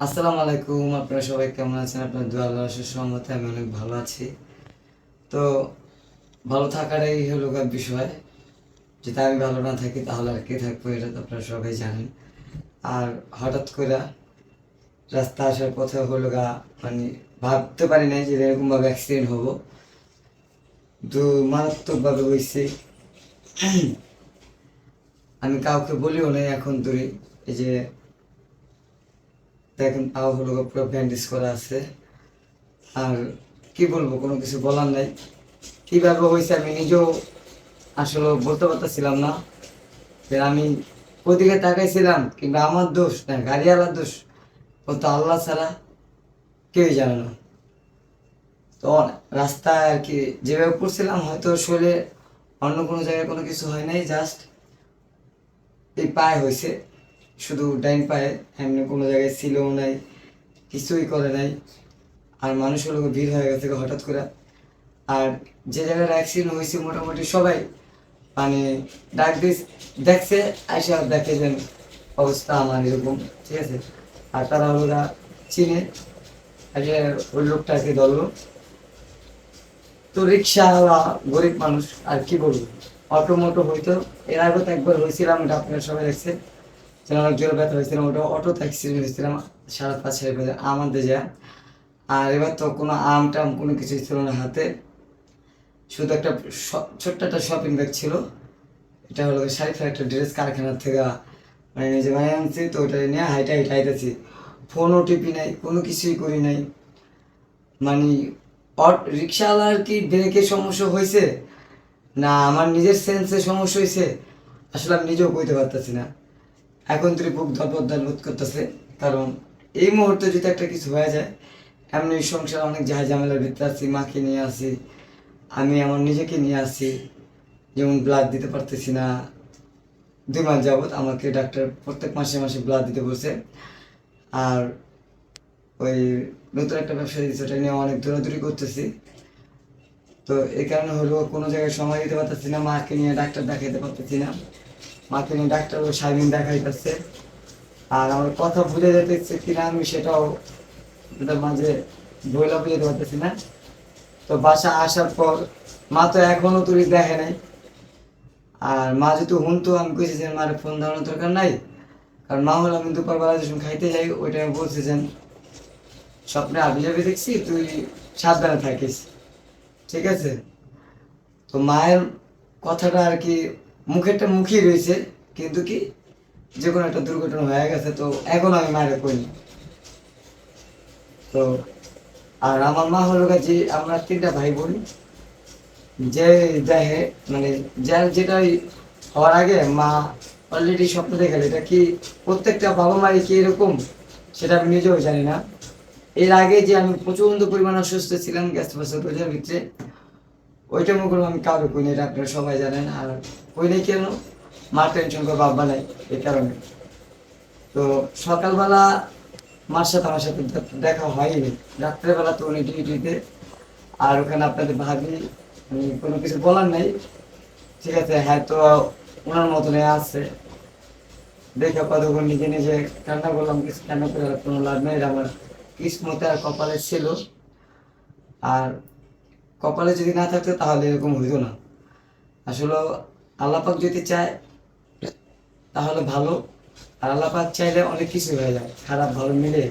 আসসালামু আলাইকুম, আপনারা সবাই কেমন আছেন? আপনার দু আল্লাহ সহমতে আমি অনেক ভালো আছি। তো ভালো থাকাটাই হলো বিষয়। যদি আমি ভালো না থাকি, তাহলে আর কে থাকব এটা তো আপনারা সবাই জানেন। আর হঠাৎ করে রাস্তা আসার পথে হলো গা মানে ভাবতে পারি নাই যে এরকমভাবে অ্যাক্সিডেন্ট হব। তো মারাত্মকভাবে হয়েছে আমি কাউকে বলিও নাই এখন ধরে। এই যে দেখেন পাও হলো পুরো ব্যান্ডেজ করা আছে। আর কি বলব, কোনো কিছু বলার নাই। কীভাবে হয়েছে আমি নিজেও আসলে বলতে পারতেছিলাম না। যে আমি ওদিকে তাকাইছিলাম, কিংবা আমার দোষ না, গাড়িওয়ালার দোষ। ও তো আল্লাহ ছাড়া কেউই জানে না। তো রাস্তায় আর কি যেভাবে পড়ছিলাম, হয়তো শরীরে অন্য কোনো জায়গায় কোনো কিছু হয় নাই জাস্ট এই পায়ে হয়েছে। শুধু ডাইন পায়ে, এমনি কোনো জায়গায় ছিলও নাই, কিছুই করে নাই। আর মানুষ হলো ভিড় হয়ে গেছে হঠাৎ করে। আর যে জায়গায় অ্যাক্সিডেন্ট হয়েছে মোটামুটি সবাই মানে ডাক দিস, দেখছে, আইসা দেখে যে অবস্থা আমার এরকম, ঠিক আছে? আর তারা গা চিনে আর যে ওই লোকটাকে ধরলো। তো রিক্সাওয়ালা গরিব মানুষ, আর কি বলব? অটো মোটো হইতো। এর আগে তো একবার হয়েছিলাম ওটা আপনারা সবাই দেখছে যেন অনেক জোরে ব্যথা হয়েছিলাম ওটা অটো অ্যাক্সিডেন্ট হয়েছিলাম সাড়ে পাঁচ সাড়ে পাঁচ আমাদের যা আর এবার তো কোনো আম টাম কোনো কিছু ছিল না হাতে। শুধু একটা ছোট্ট একটা শপিং ব্যাগ ছিল। এটা হলো শারিফা একটা ড্রেস কারখানার থেকে মানে নিজে বানিয়ে আনছি তো ওটা নিয়ে হাইটা হাইটা হাইতেছি। ফোনও টিপি নাই, কোনো কিছুই করি নাই। মানে রিক্সাওয়ালার কি ব্রেকে সমস্যা হয়েছে? না, আমার নিজের সেন্সে সমস্যা হয়েছে। আসলে আমি নিজেও কইতে পারতেছি না। এখন তুই বুক ধরপর বোধ করতেছে। কারণ এই মুহূর্তে যদি একটা কিছু হয়ে যায়, এমনি সংসার অনেক জাহাজ ঝামেলার ভিতরে আছি, মাকে নিয়ে আসি আমি আমার নিজেকে নিয়ে আসি যেমন ব্লাড দিতে পারতেছি না। দুই মাস যাবৎ আমাকে ডাক্তার প্রত্যেক মাসে মাসে ব্লাড দিতে বলছে। আর ওই নতুন একটা ব্যবসা দিয়েছে, ওটা নিয়ে অনেক দৌড়াদৌড়ি করতেছি। তো এই কারণে হলো কোনো জায়গায় সময় দিতে পারতেছি না, মাকে নিয়ে ডাক্তার দেখাইতে পারতেছি না। মাকে নিয়ে ডাক্তার ও সারাদিন দেখাইতেছে। আর আমার কথা ভুলে যেতেছে কিনা আমি সেটাও মাঝে বইলা বুঝতে পারতেছি না। তো বাসা আসার পর মা তো এখনও তুই দেখে নাই। আর মা যদি হুনতো, আমি কইছি যে মার ফোন দেওয়ানোর দরকার নাই। কারণ মা হলো আমি দুপুরবেলা যখন খাইতে যাই ওই টাইমে বলছে যে, স্বপ্নে আবি যাবি দেখছি, তুই সাবধানে থাকিস। ঠিক আছে? তো মায়ের কথাটা আর কি মুখেরটা মুখেই রয়েছে, কিন্তু কি, যে কোনো একটা দুর্ঘটনা হয়ে গেছে, তো এখন আমি মায়ের কইনি তো, আর আমার মা হলো যে আমরা তিনটা ভাই বোন, যে দেখে মানে যার যেটা ওই হওয়ার আগে মা অলরেডি স্বপ্ন দেখে এটা কি প্রত্যেকটা বাবা মাই কি এরকম? সেটা আমি নিজেও জানি না। এর আগে যে আমি প্রচণ্ড পরিমাণ অসুস্থ ছিলাম গ্যাস ফাসের ভিতরে ওইটা মুখে আমি কারও এটা আপনারা সবাই জানেন। আর কই কেন? মার টেনশন করে বাবা নাই এই কারণে। তো সকালবেলা মার সাথে, আমার সাথে দেখা হয়নি রাত্রেবেলা তো উনি ডিউটিতে আর ওখানে আপনাদের ভাবি কোনো কিছু বলার নাই। ঠিক আছে হ্যাঁ তো ওনার মতনই আছে। দেখে কতক্ষণ নিজে নিজে কান্না করলাম, কিছু কান্না করে কোনো লাভ নেই। আমার কিসমতে আর কপালে ছিল। আর কপালে যদি না থাকতো তাহলে এরকম হইতো না। আসলে আল্লাপাক যদি চায়, তাহলে ভালো। আর আল্লাপাক চাইলে অনেক কিছু হয়ে যায়, খারাপ ভালো মিলে।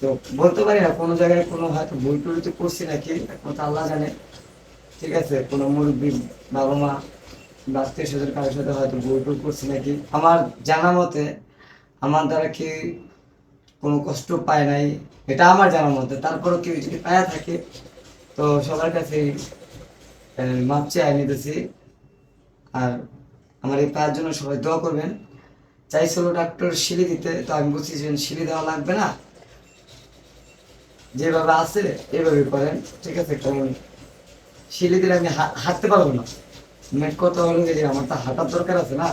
তো বলতে পারি না, কোনো জায়গায় কোনো হয়তো ভুল তো করছি নাকি একমাত্র আল্লাহ জানে। ঠিক আছে, কোনো মুরব্বী বাবা মা বা আত্মীয় স্বজন কারোর সাথে হয়তো ভুল টুল করছি নাকি? আমার জানা মতে, আমার দ্বারা কি কোনো কষ্ট পায় নাই? এটা আমার জানা মতে, তারপরও কেউ যদি পায়া থাকে তো সবার কাছে মাপ চেয়ে নিতেছি আর আমার এই পায়ের জন্য সবাই দোয়া করবেন। চাইছিল ডাক্তার সিঁড়ি দিতে, তো আমি যে সিঁড়ি দেওয়া লাগবে না। যেভাবে আছে, এভাবে করেন, ঠিক আছে? কারণ সিঁড়ি দিলে আমি হাঁটতে পারব না। মেট কথা হলো যে, আমার তো হাঁটার দরকার আছে না।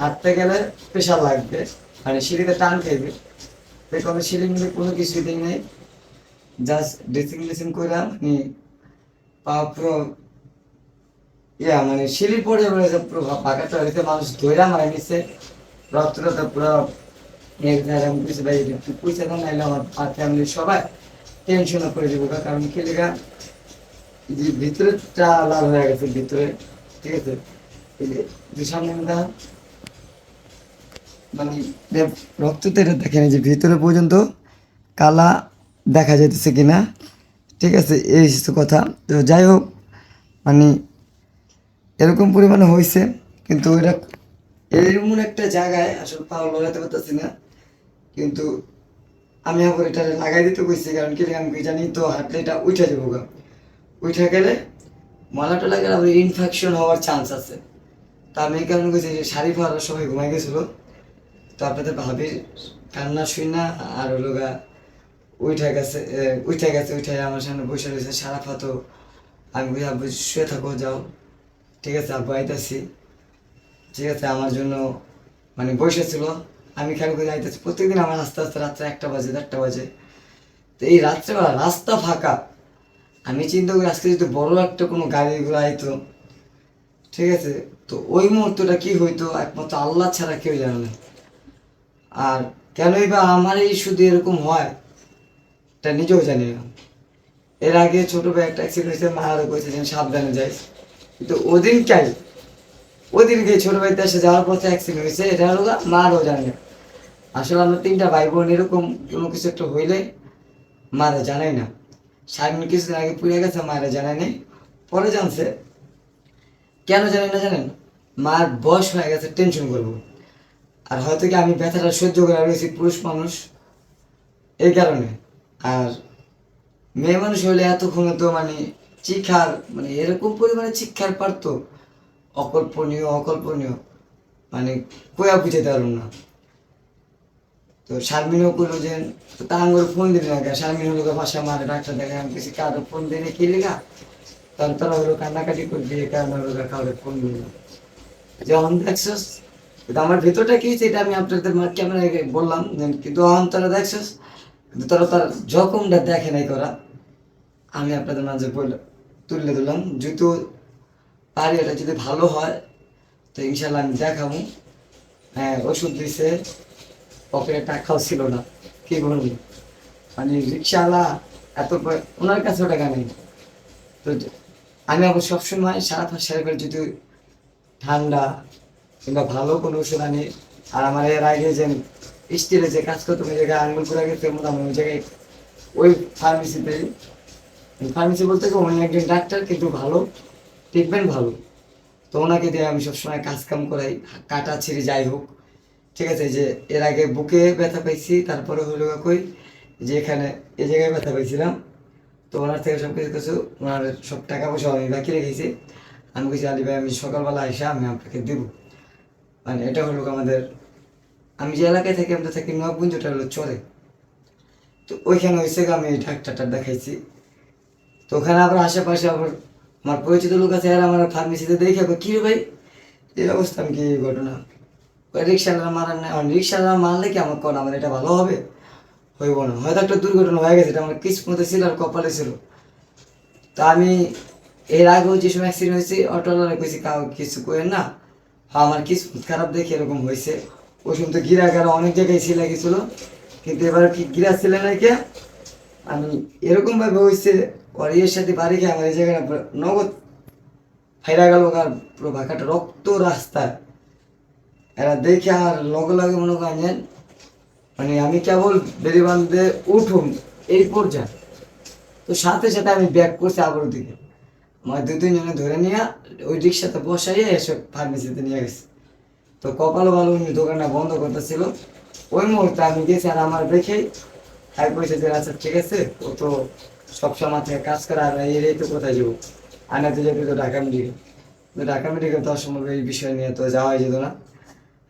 হাঁটতে গেলে প্রেশার লাগবে মানে সিঁড়িতে টান খাইবে। দেখো সিঁড়ি মিলে কোনো কিছুই দিই নাই। জাস্ট ড্রেসিং ড্রেসিং করলাম মানে পা পুরো ইয়া মানে সিঁড়ি পড়ে রয়েছে পুরো পাকাটা হয়েছে মানুষ ধৈরা মারা নিচ্ছে রক্তটা তো পুরো কিছু ভাই একটু পয়সা দাম নাইলে আমার আর ফ্যামিলি সবাই টেনশনে করে দেবো কারণ কি লেগা, যে ভিতরেটা লাল হয়ে গেছে, ভিতরে, ঠিক আছে? যে সামনে মানে রক্ত তেরে দেখেন যে ভিতরে পর্যন্ত কালা দেখা যাইতেছে কিনা? ঠিক আছে, এই কথা। তো যাই হোক মানে এরকম পরিমাণে হয়েছে কিন্তু এটা এমন একটা জায়গায় আসলে পাও লড়াতে পারতেছি না। কিন্তু আমি আবার এটা লাগাই দিতে কইছি, কারণ কি আমি কি জানি, তো হাঁটলে এটা উঠে যাব গা। উঠে গেলে মলাটা লাগালে আবার ইনফেকশন হওয়ার চান্স আছে। তা আমি এই কারণে কইছি যে শাড়ি পরার সময় ঘুমাই গেছিল। তো আপনাদের ভাবির কান্না শুই না আর হলো গা উঠে গেছে উঠে গেছে উঠে আমার সামনে বসে রয়েছে, সারা ফাতো আমি আব্বু, শুয়ে থাকো, যাও। ঠিক আছে, আব্বু, আইতাছি। ঠিক আছে, আমার জন্য মানে বসেছিল। আমি খেয়াল করে আইতেছি? প্রত্যেকদিন আমার আস্তে আস্তে রাত্রে একটা বাজে, দেড়টা বাজে। তো এই রাত্রেবেলা রাস্তা ফাঁকা। আমি চিন্তা করি, আজকে যদি বড় একটা কোনো গাড়িগুলো আইতো, ঠিক আছে? তো ওই মুহূর্তটা কি হইতো? একমাত্র আল্লাহ ছাড়া কেউ জানে না। আর কেনই বা আমার এই শুধু এরকম হয়? এটা নিজেও জানি না। এর আগে ছোট ভাই একটা অ্যাক্সিডেন্ট হয়েছে মারা যে সাবধানে যাই। কিন্তু ওদিন চাই ওদিনকে ছোট ভাই দেশে যাওয়ার পথে অ্যাক্সিডেন্ট হয়েছে, এটা হলো মারও জানে না। আসলে আমরা তিনটা ভাই বোন এরকম কোনো কিছু একটা হইলে মারা জানাই না। সামনে কিছুদিন আগে পুড়ে গেছে, মারা জানাই নেই। পরে জানছে, কেন জানি না জানেন? মার বয়স হয়ে গেছে টেনশন করব। আর হয়তো কি আমি ব্যথাটা সহ্য করে রয়েছি পুরুষ মানুষ? এই কারণে। আর মেয়ে মানুষ হলে এতক্ষণে তো মানে শিক্ষার মানে এরকম পরিমাণে শিক্ষার পারতো অকল্পনীয় অকল্পনীয়। মানে কয়া বুঝাতে পারলাম না। তো শারমিনও করল যে, তো ফোন দিলি না কে শারমিন হলো গা বাসা মারে ডাক্তার দেখে আমি কিছু কারও ফোন দিলে কি লেগা তখন তারা হলো কান্নাকাটি করবি এই কারণে হলো গা কাউকে ফোন দিল যখন দেখছস আমার ভেতরটা কি এটা আমি আপনাদের ক্যামেরায় বললাম। কিন্তু অহন তারা দেখছস কিন্তু তারা তার জখমটা দেখে নাই করা, আমি আপনাদের মাঝে বলে তুলে দিলাম জুতো পারি এটা যদি ভালো হয়, তো ইনশাল্লাহ আমি দেখাবো। হ্যাঁ ওষুধ দিছে, পকেটে টাকাও ছিল না, কি বলব? মানে রিক্সাওয়ালা এত ওনার কাছেও টাকা নেই। তো আমি আবার সবসময় সারা পাঁচ সারা যদি ঠান্ডা কিংবা ভালো কোনো ওষুধ আনি, আর আমার এর আগে যে স্টিলে যে কাজ করতো, ওই জায়গায় আঙুল করে গেছে মোটামুটি ওই জায়গায় ওই ফার্মেসিতে ফার্মেসি বলতে কি, উনি একজন ডাক্তার কিন্তু ভালো ট্রিটমেন্ট ভালো। তো ওনাকে দিয়ে আমি সবসময় কাজ কাম করাই, কাটা ছিঁড়ে যাই হোক। ঠিক আছে যে এর আগে বুকে ব্যথা পাইছি, তারপরে হলো কই, যে এখানে এ জায়গায় ব্যথা পাইছিলাম। তো ওনার থেকে সব কিছু কিছু ওনার সব টাকা পয়সা আমি বাকি রেখেছি। আমি বলছি, আলী ভাই, আমি সকালবেলা এসে আমি আপনাকে দেবো। মানে এটা হলো আমাদের আমি যে এলাকায় থাকি আমরা থাকি নবগুঞ্জ ওটা হলো চরে। তো ওইখানে হয়েছে আমি ডাক্তারটা দেখাইছি। তো ওখানে আবার আশেপাশে আবার আমার পরিচিত লোক আছে আর আমার ফার্মেসিতে দেখে কই, কি ভাই এই অবস্থা আমি কি ঘটনা? রিক্সাওয়ালা মারার না। রিক্সাওয়ালা মারলে কি আমার কর আমার এটা ভালো হবে? হইব না। হয়তো একটা দুর্ঘটনা হয়ে গেছে এটা আমার কিসমতে ছিল আর কপালে ছিল। তা আমি এর আগেও যে সময় অ্যাক্সিডেন্ট হয়েছে অটোওয়ালা কইছি কিছু করেন না। হ্যাঁ, আমার কিসমত খারাপ দেখে এরকম হয়েছে সময় তো গিরা গারা অনেক জায়গায় ছিল গেছিল, কিন্তু এবার কি গিরা ছিল কে? আমি এরকম ভাবে হয়েছে ওর ইয়ের সাথে বাড়ি গিয়ে আমার এই জায়গাটা নগদ ফেরা গেল আর পুরো ভাকাটা রক্ত রাস্তায় এরা দেখে আর লগে লগে মনে করেন মানে আমি কেবল বেরি বান্ধে উঠুম, এই পর্যায়ে। তো সাথে সাথে আমি ব্যাক করছি আবার দিকে। আমার দু তিনজনে ধরে নিয়ে ওই রিক্সাতে বসাইয়ে এসব ফার্মেসিতে নিয়ে গেছে। তো কপালও ভালো উনি দোকানটা বন্ধ করতেছিল। ওই মুহূর্তে আমি গেছি আর আমার দেখেই তাই কইছে যে আচ্ছা ঠিক আছে? ও তো সবসময় থেকে কাজ করে আর এই তো কোথায় যাব? আনাতে যেতে তো ঢাকা মেডিকেল তো ঢাকা মেডিকেল তো অসম্ভব এই বিষয় নিয়ে তো যাওয়া যেত না।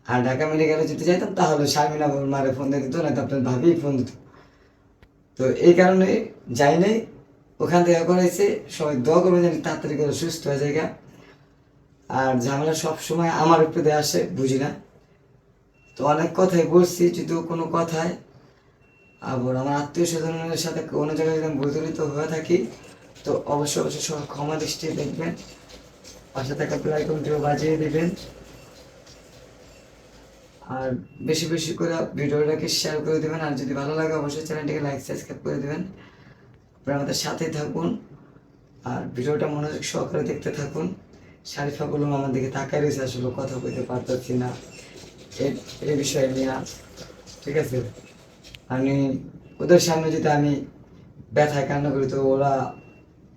আর ঢাকা মেডিকেলে যদি যাইতাম, তাহলে শারমিনা মারে ফোন দিয়ে দিত না তো আপনার ভাবেই ফোন দিত। তো এই কারণে যাই নাই, ওখান থেকে করেছে সবাই দোয়া করবে যেন তাড়াতাড়ি করে সুস্থ হয়ে যায়। আর ঝামেলা সব সময় আমার উপরে আসে, বুঝি না। তো অনেক কথাই বলছি, যদিও কোনো কথায় আবার আমার আত্মীয় স্বজনের সাথে কোনো জায়গায় যদি আমি হয়ে থাকি, তো অবশ্যই অবশ্যই সব ক্ষমা দৃষ্টি দেখবেন। পাশে থাকা প্লাই কমিটিও বাজিয়ে দেবেন। আর বেশি বেশি করে ভিডিওটাকে শেয়ার করে দেবেন। আর যদি ভালো লাগে, অবশ্যই চ্যানেলটিকে লাইক সাবস্ক্রাইব করে দেবেন। আপনারা আমাদের সাথেই থাকুন। আর ভিডিওটা মনোযোগ সহকারে দেখতে থাকুন। শারিফাগুলো আমার দিকে তাকাই রয়েছে, আসলে কথা বলতে পারতেছি না। এই বিষয়ে নিয়ে ঠিক আছে? আমি, ওদের সামনে যদি আমি ব্যথায় কান্না করি, তো ওরা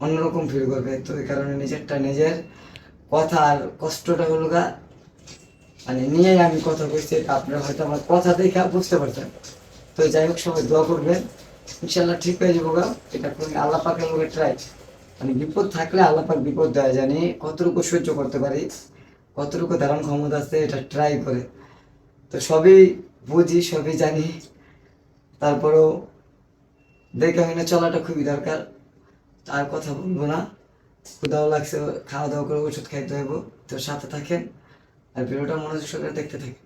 অন্যরকম ফিল করবে। তো এই কারণে নিজেরটা, নিজের কথা আর কষ্টটা হলো গা মানে নিয়েই আমি কথা বলছি আপনারা হয়তো আমার কথা দেখে বুঝতে পারছেন। তো যাই হোক, সবাই দোয়া করবেন। ইনশাল্লাহ ঠিক হয়ে যাব গা। এটা আল্লাহ পাকের লোকের ট্রাই মানে বিপদ থাকলে আল্লাহ পাক বিপদ দেওয়া জানি কতটুকু সহ্য করতে পারি, কতটুকু ধারণ ক্ষমতা আছে, এটা ট্রাই করে। তো সবই বুঝি, সবই জানি। তারপরেও দেখে হয় না, চলাটা খুবই দরকার। আর কথা বলব না। ক্ষুদাও লাগছে, খাওয়া দাওয়া করে ওষুধ খাইতে হইব। তো সাথে থাকেন, আর ভিডিওটা মনোযোগ সহকারে দেখতে থাকেন।